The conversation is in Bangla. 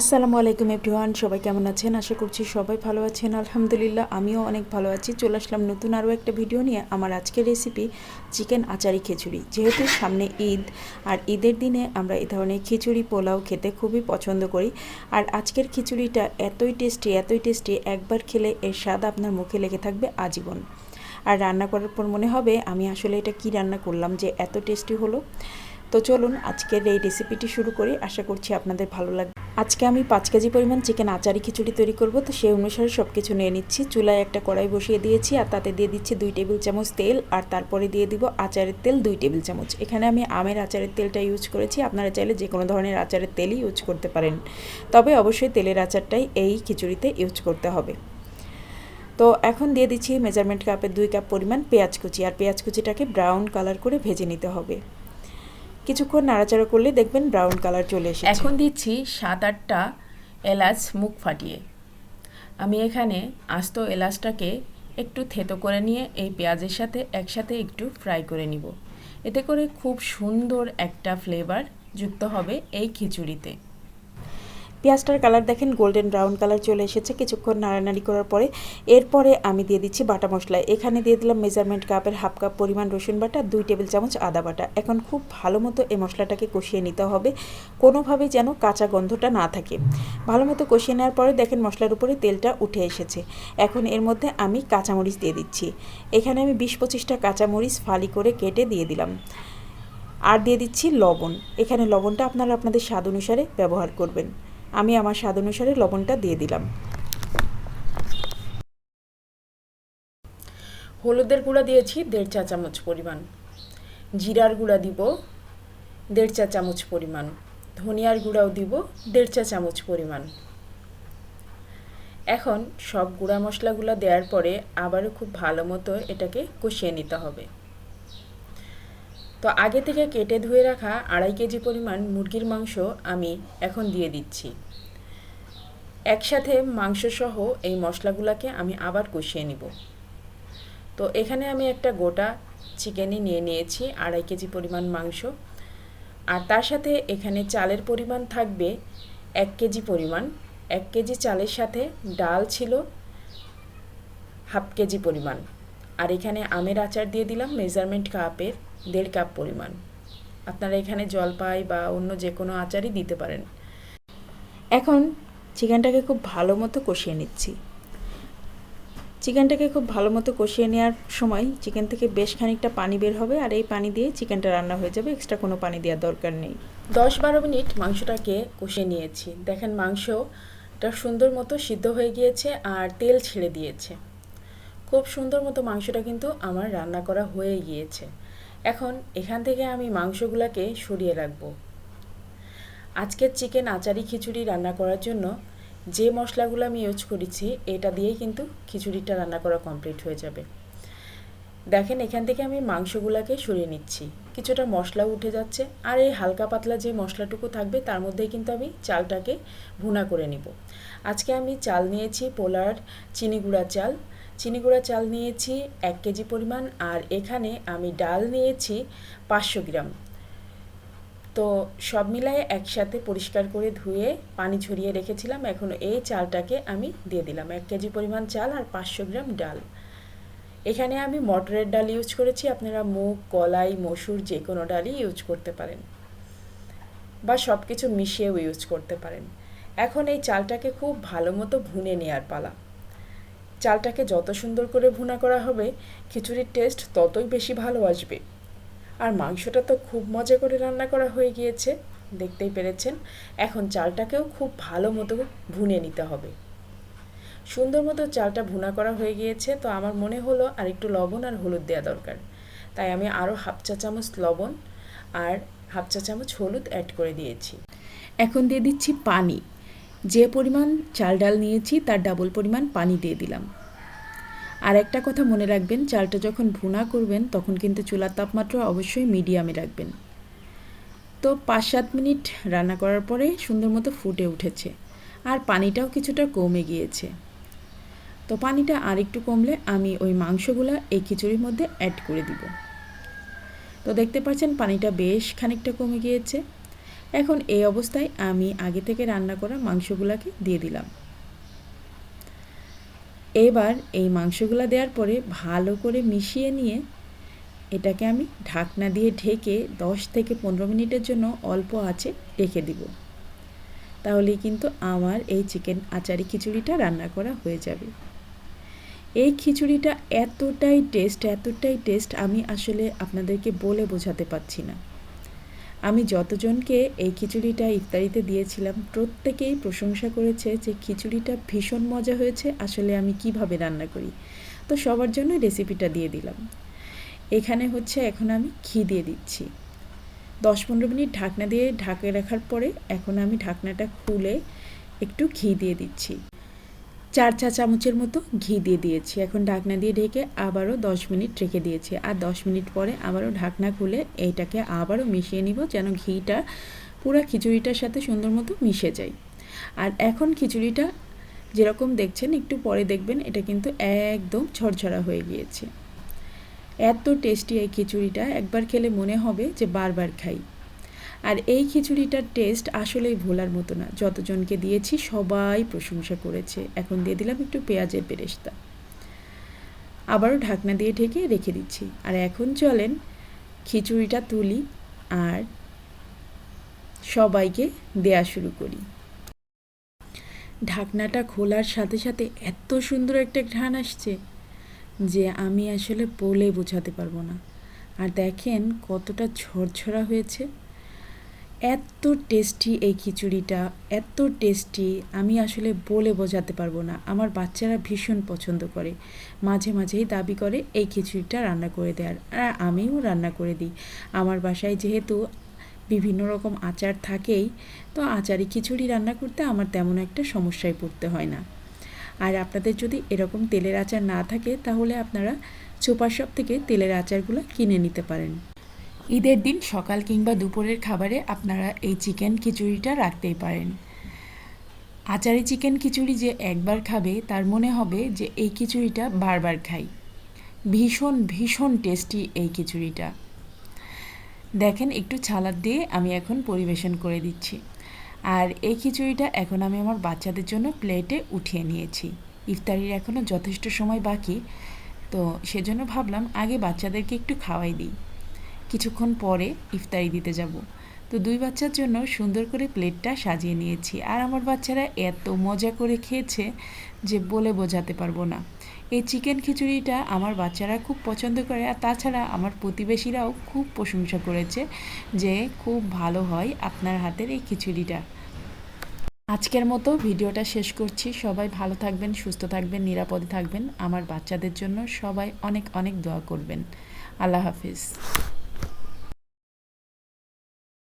আসসালামু আলাইকুম এভরিওয়ান, সবাই কেমন আছেন? আশা করছি সবাই ভালো আছেন। আলহামদুলিল্লাহ, আমিও অনেক ভালো আছি। চলে আসলাম নতুন আরও একটা ভিডিও নিয়ে। আমার আজকের রেসিপি চিকেন আচারি খিচুড়ি। যেহেতু সামনে ঈদ, আর ঈদের দিনে আমরা এই ধরনের খিচুড়ি পোলাও খেতে খুবই পছন্দ করি। আর আজকের খিচুড়িটা এতই টেস্টি এতই টেস্টি একবার খেলে এর স্বাদ আপনার মুখে লেগে থাকবে আজীবন। আর রান্না করার পর মনে হবে, আমি আসলে এটা কি রান্না করলাম যে এত টেস্টি হলো। তো চলুন আজকের এই রেসিপিটি শুরু করি। আশা করছি আপনাদের ভালো লাগবে। আজকে আমি পাঁচ কেজি পরিমাণ চিকেন আচারি খিচুড়ি তৈরি করব, তো সেই অনুসারে সব কিছু নিয়ে নিচ্ছি। চুলায় একটা কড়াই বসিয়ে দিয়েছি আর তাতে দিয়ে দিচ্ছি দুই টেবিল চামচ তেল আর তারপরে দিয়ে দিব আচারের তেল দুই টেবিল চামচ। এখানে আমি আমের আচারের তেলটা ইউজ করেছি, আপনারা চাইলে যে কোনো ধরনের আচারের তেলই ইউজ করতে পারেন। তবে অবশ্যই তেলের আচারটাই এই খিচুড়িতে ইউজ করতে হবে। তো এখন দিয়ে দিচ্ছি মেজারমেন্ট কাপের দুই কাপ পরিমাণ পেঁয়াজ কুচি, আর পেঁয়াজ কুচিটাকে ব্রাউন কালার করে ভেজে নিতে হবে। কিছুক্ষণ নাড়াচাড়া করলে দেখবেন ব্রাউন কালার চলে এসেছে। এখন দিচ্ছি সাত আটটা এলাচ মুখ ফাটিয়ে। আমি এখানে আস্ত এলাচটাকে একটু থেতো করে নিয়ে এই পেঁয়াজের সাথে একসাথে একটু ফ্রাই করে নিব। এতে করে খুব সুন্দর একটা ফ্লেভার যুক্ত হবে এই খিচুড়িতে। পেঁয়াজটার কালার দেখেন গোল্ডেন ব্রাউন কালার চলে এসেছে। কিছুক্ষণ নাড়ানাড়ি করার পরে এরপরে আমি দিয়ে দিচ্ছি বাটা মশলা। এখানে দিয়ে দিলাম মেজারমেন্ট কাপের হাফ কাপ পরিমাণ রসুন বাটা, দুই টেবিল চামচ আদা বাটা। এখন খুব ভালো মতো এই মশলাটাকে কষিয়ে নিতে হবে কোনোভাবে যেন কাঁচা গন্ধটা না থাকে। ভালো মতো কষিয়ে নেওয়ার পরে দেখেন মশলার উপরে তেলটা উঠে এসেছে। এখন এর মধ্যে আমি কাঁচামরিচ দিয়ে দিচ্ছি। এখানে আমি বিশ পঁচিশটা কাঁচামরিচ ফালি করে কেটে দিয়ে দিলাম। আর দিয়ে দিচ্ছি লবণ। এখানে লবণটা আপনারা আপনাদের স্বাদ অনুসারে ব্যবহার করবেন। আমি আমার স্বাদ অনুসারে লবণটা দিয়ে দিলাম। হলুদের গুঁড়া দিয়েছি দেড় চা চামচ পরিমাণ। জিরার গুঁড়া দিব দেড় চা চামচ পরিমাণ। ধনিয়ার গুঁড়াও দিব দেড় চা চামচ পরিমাণ। এখন সব গুঁড়া মশলাগুলো দেওয়ার পরে আবারও খুব ভালো মতো এটাকে কষিয়ে নিতে হবে। তো আগে থেকে কেটে ধুয়ে রাখা আড়াই কেজি পরিমাণ মুরগির মাংস আমি এখন দিয়ে দিচ্ছি। একসাথে মাংসসহ এই মশলাগুলোকে আমি আবার কষিয়ে নিব। তো এখানে আমি একটা গোটা চিকেনই নিয়ে নিয়েছি, আড়াই কেজি পরিমাণ মাংস। আর তার সাথে এখানে চালের পরিমাণ থাকবে এক কেজি পরিমাণ। এক কেজি চালের সাথে ডাল ছিল হাফ কেজি পরিমাণ। আর এখানে আমের আচার দিয়ে দিলাম মেজারমেন্ট কাপের দেড় কাপ পরিমাণ। আপনারা এখানে জলপাই বা অন্য যে কোনো আচারই দিতে পারেন। এখন চিকেনটাকে খুব ভালো মতো কষিয়ে নিচ্ছি। চিকেনটাকে খুব ভালো মতো কষিয়ে নেওয়ার সময় চিকেন থেকে বেশ খানিকটা পানি বের হবে আর এই পানি দিয়ে চিকেনটা রান্না হয়ে যাবে, এক্সট্রা কোনো পানি দেওয়ার দরকার নেই। দশ বারো মিনিট মাংসটাকে কষিয়ে নিয়েছি। দেখেন মাংসটা সুন্দর মতো সিদ্ধ হয়ে গিয়েছে আর তেল ছেড়ে দিয়েছে। খুব সুন্দর মতো মাংসটা কিন্তু আমার রান্না করা হয়ে গিয়েছে। এখন এখান থেকে আমি মাংসগুলোকে সরিয়ে রাখব। আজকের চিকেন আচারি খিচুড়ি রান্না করার জন্য যে মশলাগুলো আমি ইউজ করেছি, এটা দিয়েই কিন্তু খিচুড়িটা রান্না করা কমপ্লিট হয়ে যাবে। দেখেন, এখান থেকে আমি মাংসগুলোকে সরিয়ে নিচ্ছি। কিছুটা মশলা উঠে যাচ্ছে আর এই হালকা পাতলা যে মশলাটুকু থাকবে, তার মধ্যেই কিন্তু আমি চালটাকে ভুনা করে নিব। আজকে আমি চাল নিয়েছি পোলার চিনি গুঁড়া চাল। চিনি গুঁড়া চাল নিয়েছি, এক কেজি পরিমাণ, আর এখানে আমি ডাল নিয়েছি পাঁচশো গ্রাম। তো সব মিলায়ে একসাথে পরিষ্কার করে ধুয়ে পানি ঝরিয়ে রেখেছিলাম, এখন এই চালটাকে আমি দিয়ে দিলাম। এক কেজি পরিমাণ চাল আর পাঁচশো গ্রাম ডাল। এখানে আমি মটরের ডাল ইউজ করেছি, আপনারা মুগ, কলাই, মসুর যে কোনো ডালই ইউজ করতে পারেন। বা সব কিছু মিশিয়েও ইউজ করতে পারেন। এখন এই চালটাকে খুব ভালো মতো ভুনে নেওয়ার পালা। চালটাকে যত সুন্দর করে ভুনা করা হবে, খিচুড়ির টেস্ট ততই বেশি ভালো আসবে। আর মাংসটা তো খুব মজা করে রান্না করা হয়ে গিয়েছে, দেখতেই পেরেছেন? এখন চালটাকেও খুব ভালো মতো ভুনে নিতে হবে। সুন্দর মতো চালটা ভুনা করা হয়ে গিয়েছে, তো আমার মনে হলো আর একটু লবণ আর হলুদ দেওয়া দরকার। তাই আমি আরও হাফ চা চামচ লবণ আর হাফ চা চামচ হলুদ অ্যাড করে দিয়েছি। এখন দিয়ে দিচ্ছি পানি। যে পরিমাণ চাল ডাল নিয়েছি, তার ডাবল পরিমাণ পানি দিয়ে দিলাম। আর একটা কথা মনে রাখবেন, চালটা যখন ভুনা করবেন, তখন কিন্তু চুলার তাপমাত্রা অবশ্যই মিডিয়ামে রাখবেন। তো পাঁচ সাত মিনিট রান্না করার পরে সুন্দর মতো ফুটে উঠেছে, আর পানিটাও কিছুটা কমে গিয়েছে। তো পানিটা আর একটু কমলে আমি ওই মাংসগুলো এই খিচুড়ির মধ্যে অ্যাড করে দিব। তো দেখতে পাচ্ছেন, পানিটা বেশ খানিকটা কমে গিয়েছে। এখন এই অবস্থায় আমি আগে থেকে রান্না করা মাংসগুলোকে দিয়ে দিলাম। এবার এই মাংসগুলো দেওয়ার পরে ভালো করে মিশিয়ে নিয়ে এটাকে আমি ঢাকনা দিয়ে ঢেকে দশ থেকে পনেরো মিনিটের জন্য অল্প আঁচে রেখে দিব। তাহলে কিন্তু আমার এই চিকেন আচারি খিচুড়িটা রান্না করা হয়ে যাবে। এই খিচুড়িটা এতটাই টেস্ট এতটাই টেস্ট আমি আসলে আপনাদেরকে বলে বোঝাতে পারছি না। আমি যতজনকে এই খিচুড়িটা ইফতারিতে দিয়েছিলাম, প্রত্যেকেই প্রশংসা করেছে যে খিচুড়িটা ভীষণ মজা হয়েছে, আসলে আমি কীভাবে রান্না করি। তো সবার জন্য রেসিপিটা দিয়ে দিলাম। এখানে হচ্ছে এখন আমি ঘি দিয়ে দিচ্ছি। দশ পনেরো মিনিট ঢাকনা দিয়ে ঢাকে রাখার পরে এখন আমি ঢাকনাটা খুলে একটু ঘি দিয়ে দিচ্ছি। চার চা চামচের মতো ঘি দিয়ে দিয়েছি। এখন ঢাকনা দিয়ে ঢেকে আবারও দশ মিনিট রেখে দিয়েছি। আর দশ মিনিট পরে আবারও ঢাকনা খুলে এইটাকে আবারও মিশিয়ে নিব যেন ঘিটা পুরো খিচুড়িটার সাথে সুন্দর মতো মিশে যায়। আর এখন খিচুড়িটা যেরকম দেখছেন, একটু পরে দেখবেন, এটা কিন্তু একদম ঝরঝরা হয়ে গিয়েছে। এত টেস্টি এই খিচুড়িটা। একবার খেলে মনে হবে যে বারবার খাই। আর এই খিচুড়িটার টেস্ট আসলেই ভোলার মতো না। যতজনকে দিয়েছি সবাই প্রশংসা করেছে। এখন দিয়ে দিলাম একটু পেঁয়াজের বেরেস্তা। আবারও ঢাকনা দিয়ে ঢেকে রেখে দিচ্ছি। আর এখন চলেন খিচুড়িটা তুলি আর সবাইকে দেয়া শুরু করি। ঢাকনাটা খোলার সাথে সাথে এত সুন্দর একটা ঘ্রাণ আসছে যে আমি আসলে বলে বোঝাতে পারব না। আর দেখেন কতটা ঝরঝরা হয়েছে। এত টেস্টি এই খিচুড়িটা, এত টেস্টি আমি আসলে বলে বোঝাতে পারব না। আমার বাচ্চারা ভীষণ পছন্দ করে। মাঝে মাঝেই দাবি করে, এই খিচুড়িটা রান্না করে দেওয়ার আর আমিও রান্না করে দিই। আমার বাসায় যেহেতু বিভিন্ন রকম আচার থাকেই, তো আচারি খিচুড়ি রান্না করতে আমার তেমন একটা সমস্যায় পড়তে হয় না। আর আপনাদের যদি এরকম তেলের আচার না থাকে, তাহলে আপনারা সুপার শপ থেকে তেলের আচারগুলো কিনে নিতে পারেন। ঈদের দিন সকাল কিংবা দুপুরের খাবারে আপনারা এই চিকেন খিচুড়িটা রাখতেই পারেন। আচারি চিকেন খিচুড়ি যে একবার খাবে, তার মনে হবে যে এই খিচুড়িটা বারবার খাই। ভীষণ ভীষণ টেস্টি এই খিচুড়িটা। দেখেন, একটু ছালাদ দিয়ে আমি এখন পরিবেশন করে দিচ্ছি। আর এই খিচুড়িটা এখন আমি আমার বাচ্চাদের জন্য প্লেটে উঠিয়ে নিয়েছি। ইফতারির এখনও যথেষ্ট সময় বাকি, তো সেজন্য ভাবলাম আগে বাচ্চাদেরকে একটু খাওয়াই দিই। কিছুক্ষণ পরে ইফতারি দিতে যাব। তো দুই বাচ্চার জন্য সুন্দর করে প্লেটটা সাজিয়ে নিয়েছি। আর আমার বাচ্চারা এত মজা করে খেয়েছে যে বলে বোঝাতে পারব না। এই চিকেন খিচুড়িটা আমার বাচ্চারা খুব পছন্দ করে আর তাছাড়া আমার প্রতিবেশীরাও খুব প্রশংসা করেছে যে খুব ভালো হয় আপনার হাতের এই খিচুড়িটা। আজকের মতো ভিডিওটা শেষ করছি। সবাই ভালো থাকবেন, সুস্থ থাকবেন, নিরাপদে থাকবেন। আমার বাচ্চাদের জন্য সবাই অনেক অনেক দোয়া করবেন। আল্লাহ হাফিজ।